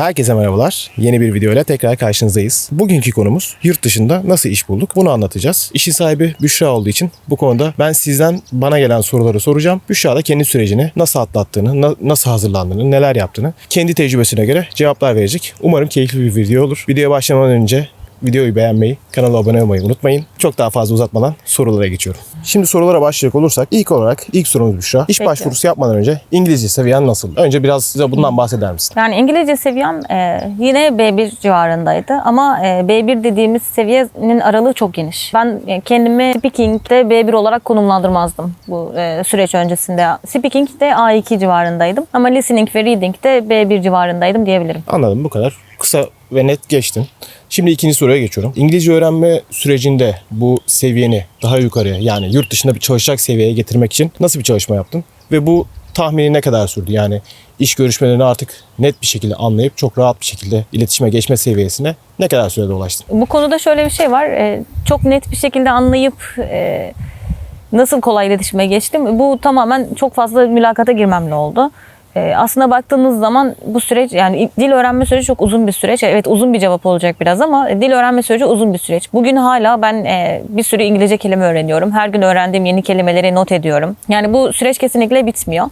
Herkese merhabalar. Yeni bir videoyla tekrar karşınızdayız. Bugünkü konumuz yurt dışında nasıl iş bulduk? Bunu anlatacağız. İşin sahibi Büşra olduğu için bu konuda ben sizden bana gelen soruları soracağım. Büşra da kendi sürecini nasıl atlattığını, na- nasıl hazırlandığını, neler yaptığını kendi tecrübesine göre cevaplar verecek. Umarım keyifli bir video olur. Videoya başlamadan önce videoyu beğenmeyi, kanala abone olmayı unutmayın. Çok daha fazla uzatmadan sorulara geçiyorum. Şimdi sorulara başlayacak olursak ilk olarak ilk sorumuz Büşra. İş Peki. başvurusu yapmadan önce İngilizce seviyen nasıl? Önce biraz size bundan bahseder misin? Yani İngilizce seviyem e, yine B1 civarındaydı ama e, B1 dediğimiz seviyenin aralığı çok geniş. Ben e, kendimi speaking'de B1 olarak konumlandırmazdım bu e, süreç öncesinde. Speaking'de A2 civarındaydım ama listening ve reading'de B1 civarındaydım diyebilirim. Anladım bu kadar. Kısa ve net geçtin. Şimdi ikinci soruya geçiyorum. İngilizce öğrenme sürecinde bu seviyeni daha yukarıya yani yurt dışında bir çalışacak seviyeye getirmek için nasıl bir çalışma yaptın? Ve bu tahmini ne kadar sürdü? Yani iş görüşmelerini artık net bir şekilde anlayıp çok rahat bir şekilde iletişime geçme seviyesine ne kadar sürede ulaştın? Bu konuda şöyle bir şey var. e, çok net bir şekilde anlayıp e, nasıl kolay iletişime geçtim. Bu tamamen çok fazla mülakata girmemle oldu. E, aslında baktığınız zaman bu süreç yani dil öğrenme süreci çok uzun bir süreç. Evet uzun bir cevap olacak biraz ama dil öğrenme süreci uzun bir süreç. Bugün hala ben e, bir sürü İngilizce kelime öğreniyorum. Her gün öğrendiğim yeni kelimeleri not ediyorum. Yani bu süreç kesinlikle bitmiyor.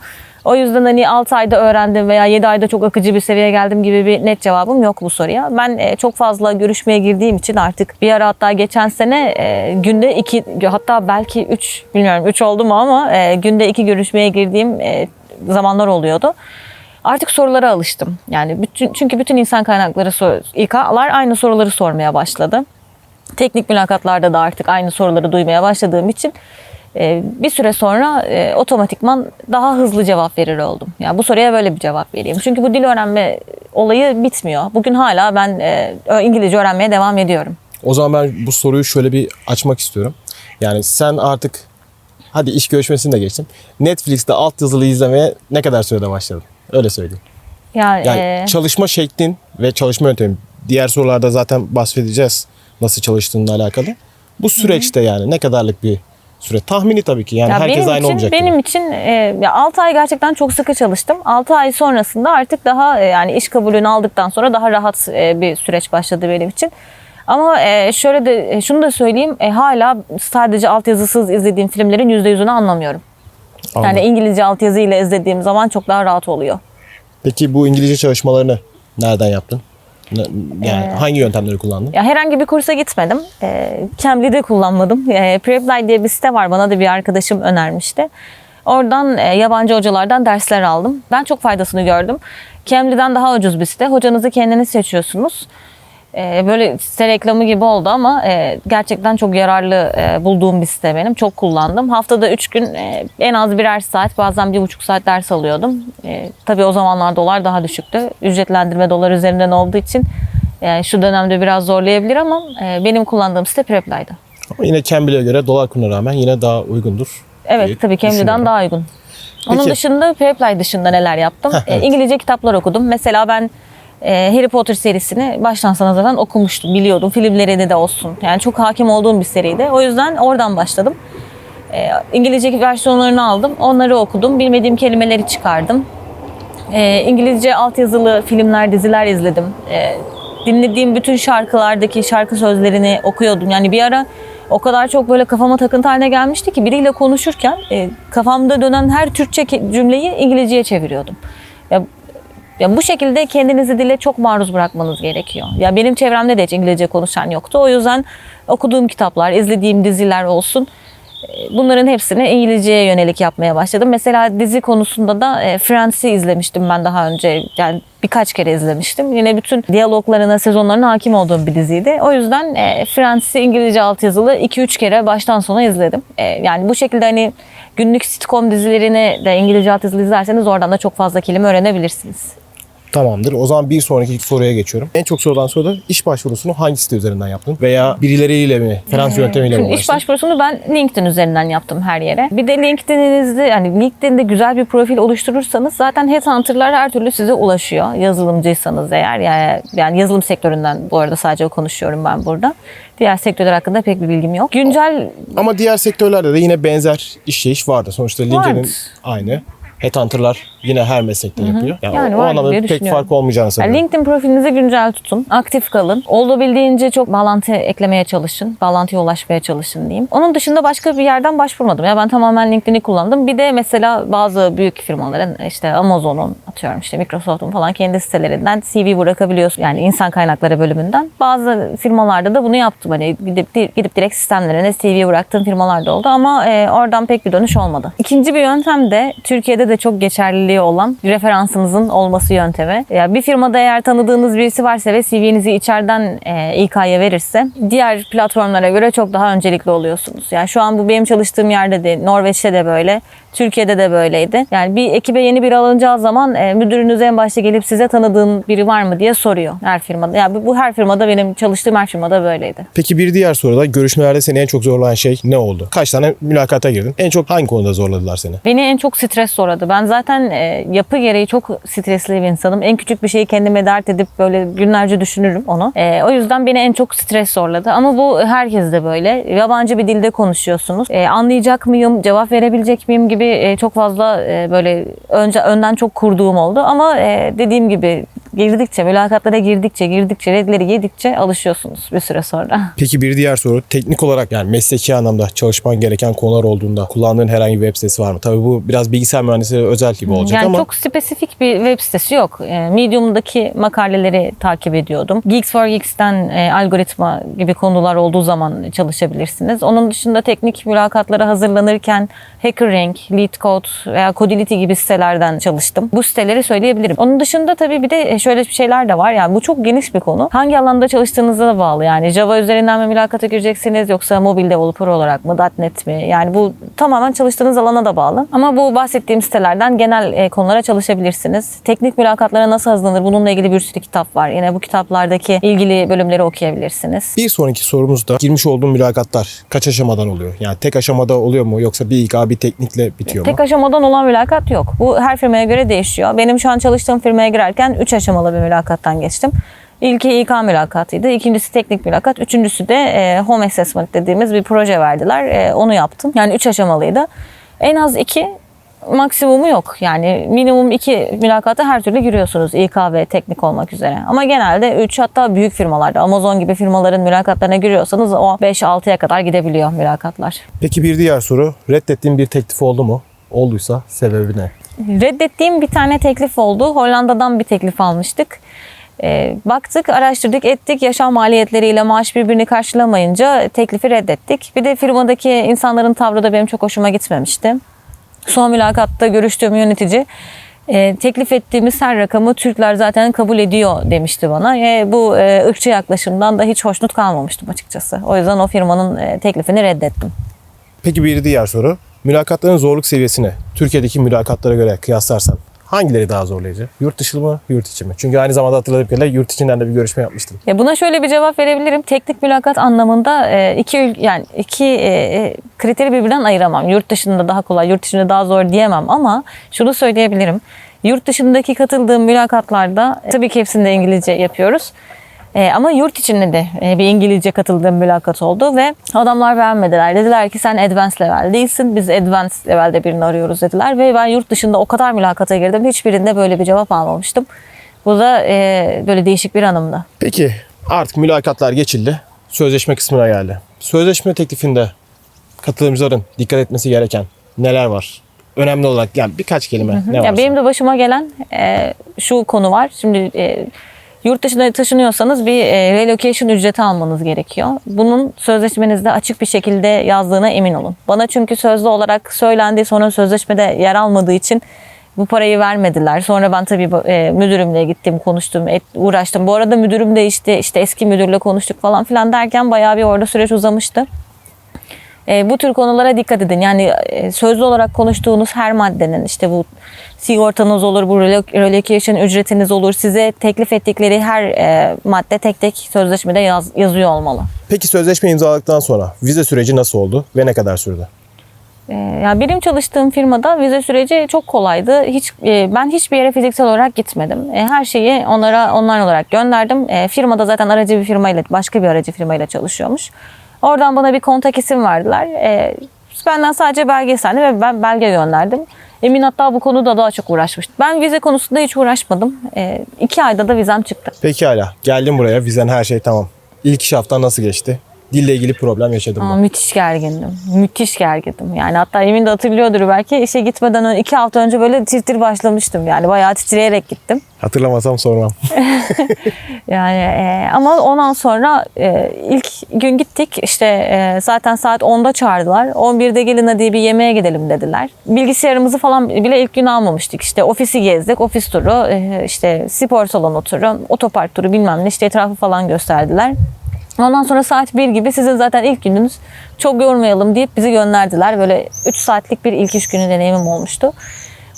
O yüzden hani 6 ayda öğrendim veya 7 ayda çok akıcı bir seviyeye geldim gibi bir net cevabım yok bu soruya. Ben e, çok fazla görüşmeye girdiğim için artık bir ara hatta geçen sene e, günde 2 hatta belki 3 bilmiyorum 3 oldu mu ama e, günde 2 görüşmeye girdiğim zamanlar oluyordu. Artık sorulara alıştım. Yani bütün, çünkü bütün insan kaynakları İK'lar aynı soruları sormaya başladı. Teknik mülakatlarda da artık aynı soruları duymaya başladığım için e, bir süre sonra e, otomatikman daha hızlı cevap verir oldum. Yani bu soruya böyle bir cevap vereyim. Çünkü bu dil öğrenme olayı bitmiyor. Bugün hala ben e, İngilizce öğrenmeye devam ediyorum. O zaman ben bu soruyu şöyle bir açmak istiyorum. Yani sen artık hadi iş görüşmesini de geçtin. Netflix'te alt yazılı izlemeye ne kadar sürede başladın? Öyle söyleyeyim. Yani, Yani e, çalışma şeklin ve çalışma yöntemin. Diğer sorularda zaten bahsedeceğiz nasıl çalıştığınla alakalı. Bu süreçte yani ne kadarlık bir süre? Tahmini tabii ki yani Ya herkes benim aynı için, olacak. Benim için e, ya 6 ay gerçekten çok sıkı çalıştım. 6 ay sonrasında artık daha e, yani iş kabulünü aldıktan sonra daha rahat e, bir süreç başladı benim için. Ama e, şöyle de e, şunu da söyleyeyim. e, hala sadece altyazısız izlediğim filmlerin %100'ünü anlamıyorum. Anladım. Yani İngilizce altyazıyla izlediğim zaman çok daha rahat oluyor. Peki bu İngilizce çalışmalarını nereden yaptın? Yani Ee, hangi yöntemleri kullandın? Ya herhangi bir kursa gitmedim. E, Cambly'de kullanmadım. E, Preply diye bir site var. Bana da bir arkadaşım önermişti. Oradan e, yabancı hocalardan dersler aldım. Ben çok faydasını gördüm. Cambly'den daha ucuz bir site. Hocanızı kendiniz seçiyorsunuz. E, böyle site reklamı gibi oldu ama e, gerçekten çok yararlı e, bulduğum bir site benim. Çok kullandım. Haftada 3 gün e, en az birer saat bazen bir buçuk saat ders alıyordum. E, tabii o zamanlar dolar daha düşüktü. Ücretlendirme dolar üzerinden olduğu için yani şu dönemde biraz zorlayabilir ama e, benim kullandığım site Preply'dı. Ama yine Cambly'e göre dolar kuruna rağmen yine daha uygundur. Evet tabii. Cambly'den daha uygun. Onun Peki. dışında Preply dışında neler yaptım? Heh, E, evet. İngilizce kitaplar okudum. Mesela ben e, Harry Potter serisini baştan sona zaten okumuştum, biliyordum. Filmlerine de olsun. Yani çok hakim olduğum bir seriydi. O yüzden oradan başladım. E, İngilizce versiyonlarını aldım. Onları okudum. Bilmediğim kelimeleri çıkardım. E, İngilizce altyazılı filmler, diziler izledim. E, dinlediğim bütün şarkılardaki şarkı sözlerini okuyordum. Yani bir ara o kadar çok böyle kafama takıntı haline gelmişti ki biriyle konuşurken e, kafamda dönen her Türkçe cümleyi İngilizceye çeviriyordum. Ya ya bu şekilde kendinizi dile çok maruz bırakmanız gerekiyor. Ya benim çevremde de hiç İngilizce konuşan yoktu. O yüzden okuduğum kitaplar, izlediğim diziler olsun e, bunların hepsini İngilizceye yönelik yapmaya başladım. Mesela dizi konusunda da e, Friends'i izlemiştim ben daha önce. Yani birkaç kere izlemiştim. Yine bütün diyaloglarına, sezonlarına hakim olduğum bir diziydi. O yüzden e, Friends'i İngilizce altyazılı 2-3 kere baştan sona izledim. Yani bu şekilde hani günlük sitcom dizilerini de İngilizce altyazılı izlerseniz oradan da çok fazla kelime öğrenebilirsiniz. Tamamdır. O zaman bir sonraki soruya geçiyorum. En çok sorulan soru da iş başvurusunu hangi site üzerinden yaptın? Veya birileriyle mi? Referans yöntemiyle mi Şimdi iş ulaştın? başvurusunu ben LinkedIn üzerinden yaptım her yere. Bir de LinkedIn'inizde yani LinkedIn'de güzel bir profil oluşturursanız zaten headhunter'lar her türlü size ulaşıyor. Yazılımcıysanız eğer yani, yani yazılım sektöründen bu arada sadece konuşuyorum ben burada. Diğer sektörler hakkında pek bir bilgim yok. Güncel Ama diğer sektörlerde de yine benzer işleyiş vardı. Sonuçta LinkedIn aynı. Headhunter'lar yine her meslekte yapıyor. Yani, Yani o, o anlamda pek fark olmayacağını Yani sanıyorum. LinkedIn profilinizi güncel tutun. Aktif kalın. Olabildiğince çok bağlantı eklemeye çalışın. Bağlantıya ulaşmaya çalışın diyeyim. Onun dışında başka bir yerden başvurmadım. Ya ben tamamen LinkedIn'i kullandım. Bir de mesela bazı büyük firmaların işte Amazon'un atıyorum işte Microsoft'un falan kendi sitelerinden CV bırakabiliyorsun. Yani insan kaynakları bölümünden. Bazı firmalarda da bunu yaptım. Hani gidip, gidip direkt sistemlerine CV bıraktığım firmalar da oldu ama e, oradan pek bir dönüş olmadı. İkinci bir yöntem de Türkiye'de de çok geçerliliği olan referansınızın olması yöntemi. Ya bir firmada eğer tanıdığınız birisi varsa ve CV'nizi içeriden e, İK'ya verirse diğer platformlara göre çok daha öncelikli oluyorsunuz. Yani şu an bu benim çalıştığım yerde de Norveç'te de böyle, Türkiye'de de böyleydi. Yani bir ekibe yeni biri alınacağı zaman e, müdürünüz en başta gelip size tanıdığın biri var mı diye soruyor her firmada. Yani bu, her firmada benim çalıştığım her firmada böyleydi. Peki bir diğer soruda görüşmelerde seni en çok zorlayan şey ne oldu? Kaç tane mülakata girdin? En çok hangi konuda zorladılar seni? Beni en çok stres zorladı. Ben zaten e, yapı gereği çok stresli bir insanım. En küçük bir şeyi kendime dert edip böyle günlerce düşünürüm onu. E, o yüzden beni en çok stres zorladı. Ama bu herkes de böyle. Yabancı bir dilde konuşuyorsunuz. E, anlayacak mıyım, cevap verebilecek miyim gibi e, çok fazla e, böyle önce önden çok kurduğum oldu. Ama e, dediğim gibi girdikçe, mülakatlara girdikçe, girdikçe, redleri yedikçe alışıyorsunuz bir süre sonra. Peki bir diğer soru teknik olarak yani mesleki anlamda çalışman gereken konular olduğunda kullandığın herhangi bir web sitesi var mı? Tabii bu biraz bilgisayar mühendisliği özel gibi olacak yani ama çok spesifik bir web sitesi yok. E, Medium'daki makaleleri takip ediyordum. Geeks for Geeks'ten e, algoritma gibi konular olduğu zaman çalışabilirsiniz. Onun dışında teknik mülakatlara hazırlanırken HackerRank, LeetCode veya Codility gibi sitelerden çalıştım. Bu siteleri söyleyebilirim. Onun dışında tabii bir de şöyle bir şeyler de var. Yani bu çok geniş bir konu. Hangi alanda çalıştığınıza da bağlı. Yani Java üzerinden mi mülakata gireceksiniz yoksa mobil developer olarak mı, .NET mi? Yani bu tamamen çalıştığınız alana da bağlı. Ama bu bahsettiğim sitelerden genel e, konulara çalışabilirsiniz. Teknik mülakatlara nasıl hazırlanır? Bununla ilgili bir sürü kitap var. Yine bu kitaplardaki ilgili bölümleri okuyabilirsiniz. bir sonraki sorumuzda girmiş olduğun mülakatlar kaç aşamadan oluyor? Yani tek aşamada oluyor mu yoksa bir İK bir teknikle bitiyor mu? Tek aşamadan olan mülakat yok. Bu her firmaya göre değişiyor. Benim şu an çalıştığım firmaya girerken 3 aşamalı bir mülakattan geçtim. İlki İK mülakatıydı. ikincisi teknik mülakat. Üçüncüsü de e, home assessment dediğimiz bir proje verdiler. E, onu yaptım. Yani 3 aşamalıydı. En az 2 maksimumu yok. Yani minimum 2 mülakata her türlü giriyorsunuz İK ve teknik olmak üzere. Ama genelde 3 hatta büyük firmalarda Amazon gibi firmaların mülakatlarına giriyorsanız o 5-6'ya kadar gidebiliyor mülakatlar. Peki bir diğer soru reddettiğin bir teklif oldu mu? Olduysa sebebi ne? Reddettiğim bir tane teklif oldu. Hollanda'dan bir teklif almıştık. Ee, baktık, araştırdık, ettik. Yaşam maliyetleriyle maaş birbirini karşılamayınca teklifi reddettik. Bir de firmadaki insanların tavrı da benim çok hoşuma gitmemişti. Son mülakatta görüştüğüm yönetici e, teklif ettiğimiz her rakamı Türkler zaten kabul ediyor demişti bana. E, bu e, ırkçı yaklaşımdan da hiç hoşnut kalmamıştım açıkçası. O yüzden o firmanın e, teklifini reddettim. Peki bir diğer soru. Mülakatların zorluk seviyesini Türkiye'deki mülakatlara göre kıyaslarsan hangileri daha zorlayıcı? Yurt dışı mı, yurt içi mi? Çünkü aynı zamanda hatırladığım kadarıyla yurt içinden de bir görüşme yapmıştım. Ya buna şöyle bir cevap verebilirim. Teknik mülakat anlamında e, iki yani iki e, kriteri birbirinden ayıramam. Yurt dışında daha kolay, yurt içinde daha zor diyemem ama şunu söyleyebilirim. Yurt dışındaki katıldığım mülakatlarda e, tabii ki hepsinde İngilizce yapıyoruz. E, ama yurt içinde de e, bir İngilizce katıldığım mülakat oldu ve adamlar beğenmediler. Dediler ki sen advanced level değilsin. Biz advanced levelde birini arıyoruz dediler. Ve ben yurt dışında o kadar mülakata girdim. Hiçbirinde böyle bir cevap almamıştım. Bu da e, böyle değişik bir anımdı. Peki artık mülakatlar geçildi. Sözleşme kısmına geldi. Sözleşme teklifinde katılımcıların dikkat etmesi gereken neler var? Önemli olarak yani birkaç kelime ne Ya varsa. benim de başıma gelen e, şu konu var. Şimdi e, yurt dışına taşınıyorsanız bir e, relocation ücreti almanız gerekiyor. Bunun sözleşmenizde açık bir şekilde yazdığına emin olun. Bana çünkü sözlü olarak söylendi sonra sözleşmede yer almadığı için bu parayı vermediler. Sonra ben tabii e, müdürümle gittim, konuştum, uğraştım. Bu arada müdürüm de işte, işte eski müdürle konuştuk falan filan derken bayağı bir orada süreç uzamıştı. E, bu tür konulara dikkat edin. Yani e, sözlü olarak konuştuğunuz her maddenin işte bu sigortanız olur, bu relo- relocation ücretiniz olur. Size teklif ettikleri her e, madde tek tek sözleşmede yaz- yazıyor olmalı. Peki sözleşme imzaladıktan sonra vize süreci nasıl oldu ve ne kadar sürdü? E, yani benim çalıştığım firmada vize süreci çok kolaydı. Hiç e, ben hiçbir yere fiziksel olarak gitmedim. E, her şeyi onlara online olarak gönderdim. Firmada zaten aracı bir firmayla başka bir aracı firmayla çalışıyormuş. Oradan bana bir kontak isim verdiler. E, benden sadece belge istendi ve ben belge gönderdim. Emin hatta bu konuda daha çok uğraşmıştı. Ben vize konusunda hiç uğraşmadım. E, iki ayda da vizem çıktı. Pekala. Geldim buraya. Vizen her şey tamam. İlk iş haftan nasıl geçti? Dille ilgili problem yaşadın Ama mı? müthiş gergindim. Müthiş gergindim. Yani hatta Emin de hatırlıyordur belki. işe gitmeden önce iki hafta önce böyle tir başlamıştım. Yani bayağı titreyerek gittim. Hatırlamasam sormam. Yani e, ama ondan sonra e, ilk gün gittik işte e, zaten saat 10'da çağırdılar. 11'de gelin hadi bir yemeğe gidelim dediler. Bilgisayarımızı falan bile ilk gün almamıştık. İşte ofisi gezdik, ofis turu, e, işte spor salonu turu, otopark turu bilmem ne işte etrafı falan gösterdiler. Ondan sonra saat 1 gibi sizin zaten ilk gününüz çok yormayalım deyip bizi gönderdiler. Böyle 3 saatlik bir ilk iş günü deneyimim olmuştu.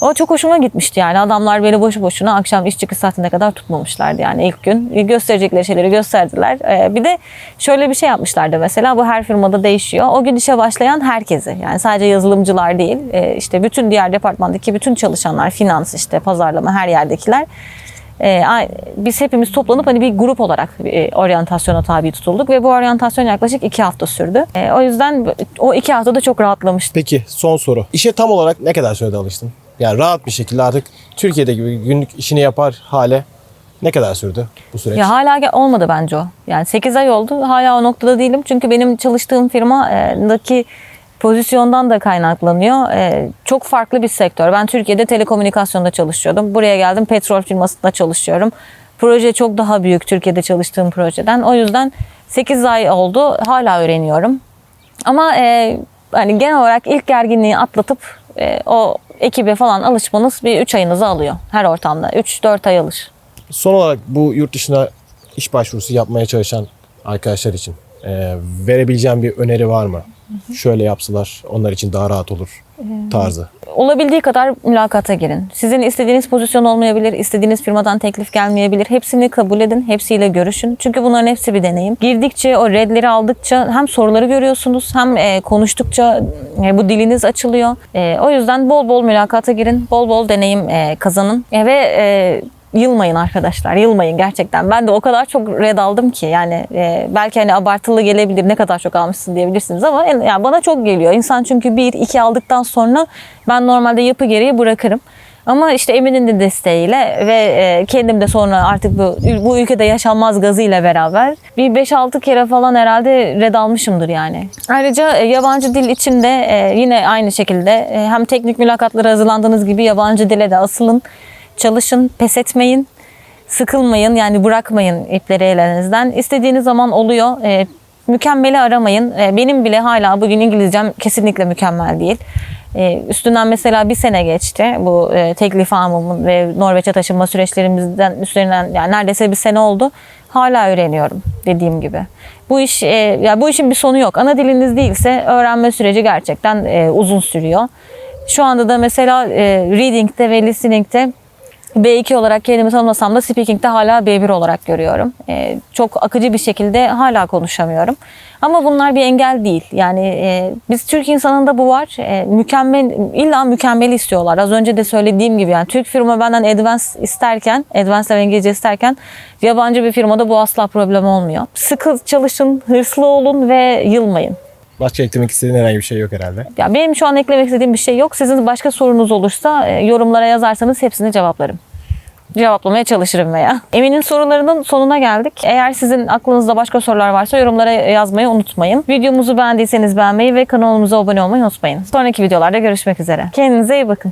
O çok hoşuma gitmişti yani. Adamlar beni boşu boşuna akşam iş çıkış saatine kadar tutmamışlardı yani ilk gün. Gösterecekleri şeyleri gösterdiler. Ee, bir de şöyle bir şey yapmışlardı mesela. Bu her firmada değişiyor. O gün işe başlayan herkesi yani sadece yazılımcılar değil e, işte bütün diğer departmandaki bütün çalışanlar, finans işte pazarlama her yerdekiler e, biz hepimiz toplanıp hani bir grup olarak e, oryantasyona tabi tutulduk ve bu oryantasyon yaklaşık iki hafta sürdü. E, o yüzden o iki haftada çok rahatlamıştım. Peki son soru. İşe tam olarak ne kadar sürede alıştın? Yani rahat bir şekilde artık Türkiye'de gibi günlük işini yapar hale ne kadar sürdü bu süreç? Ya hala olmadı bence o. Yani 8 ay oldu. Hala o noktada değilim. Çünkü benim çalıştığım firmadaki pozisyondan da kaynaklanıyor. Ee, çok farklı bir sektör. Ben Türkiye'de telekomünikasyonda çalışıyordum. Buraya geldim petrol firmasında çalışıyorum. Proje çok daha büyük Türkiye'de çalıştığım projeden. O yüzden 8 ay oldu. Hala öğreniyorum. Ama e, hani genel olarak ilk gerginliği atlatıp e, o ekibe falan alışmanız bir 3 ayınızı alıyor her ortamda. 3-4 ay alır. Son olarak bu yurt dışına iş başvurusu yapmaya çalışan arkadaşlar için e, verebileceğim bir öneri var mı? Şöyle yapsalar onlar için daha rahat olur tarzı. Olabildiği kadar mülakata girin. Sizin istediğiniz pozisyon olmayabilir, istediğiniz firmadan teklif gelmeyebilir. Hepsini kabul edin, hepsiyle görüşün. Çünkü bunların hepsi bir deneyim. Girdikçe, o redleri aldıkça hem soruları görüyorsunuz hem e, konuştukça e, bu diliniz açılıyor. E, o yüzden bol bol mülakata girin, bol bol deneyim e, kazanın E, ve e, Yılmayın arkadaşlar, yılmayın gerçekten. Ben de o kadar çok red aldım ki yani e, belki hani abartılı gelebilir, ne kadar çok almışsın diyebilirsiniz ama en- yani bana çok geliyor. İnsan çünkü bir, iki aldıktan sonra ben normalde yapı gereği bırakırım. Ama işte Emin'in de desteğiyle ve e, kendim de sonra artık bu, bu ülkede yaşanmaz gazıyla beraber bir 5-6 kere falan herhalde red almışımdır yani. Ayrıca e, yabancı dil için de e, yine aynı şekilde e, hem teknik mülakatlara hazırlandığınız gibi yabancı dile de asılın çalışın, pes etmeyin, sıkılmayın yani bırakmayın ipleri elinizden. İstediğiniz zaman oluyor. E, mükemmeli aramayın. E, benim bile hala bugün İngilizcem kesinlikle mükemmel değil. E, üstünden mesela bir sene geçti bu e, teklif almamın ve Norveç'e taşınma süreçlerimizden üstlerinden yani neredeyse bir sene oldu. Hala öğreniyorum dediğim gibi. Bu iş e, ya bu işin bir sonu yok. Ana diliniz değilse öğrenme süreci gerçekten e, uzun sürüyor. Şu anda da mesela e, reading'de ve listening'de B2 olarak kendimi tanımlasam da speaking'de hala B1 olarak görüyorum. Ee, çok akıcı bir şekilde hala konuşamıyorum. Ama bunlar bir engel değil. Yani e, biz Türk insanında bu var. E, mükemmel, illa mükemmeli istiyorlar. Az önce de söylediğim gibi yani Türk firma benden advance isterken, advance ve İngilizce isterken yabancı bir firmada bu asla problem olmuyor. Sıkı çalışın, hırslı olun ve yılmayın. Başka eklemek istediğin herhangi bir şey yok herhalde. Ya benim şu an eklemek istediğim bir şey yok. Sizin başka sorunuz olursa e, yorumlara yazarsanız hepsini cevaplarım. Cevaplamaya çalışırım veya. Emin'in sorularının sonuna geldik. Eğer sizin aklınızda başka sorular varsa yorumlara yazmayı unutmayın. Videomuzu beğendiyseniz beğenmeyi ve kanalımıza abone olmayı unutmayın. Sonraki videolarda görüşmek üzere. Kendinize iyi bakın.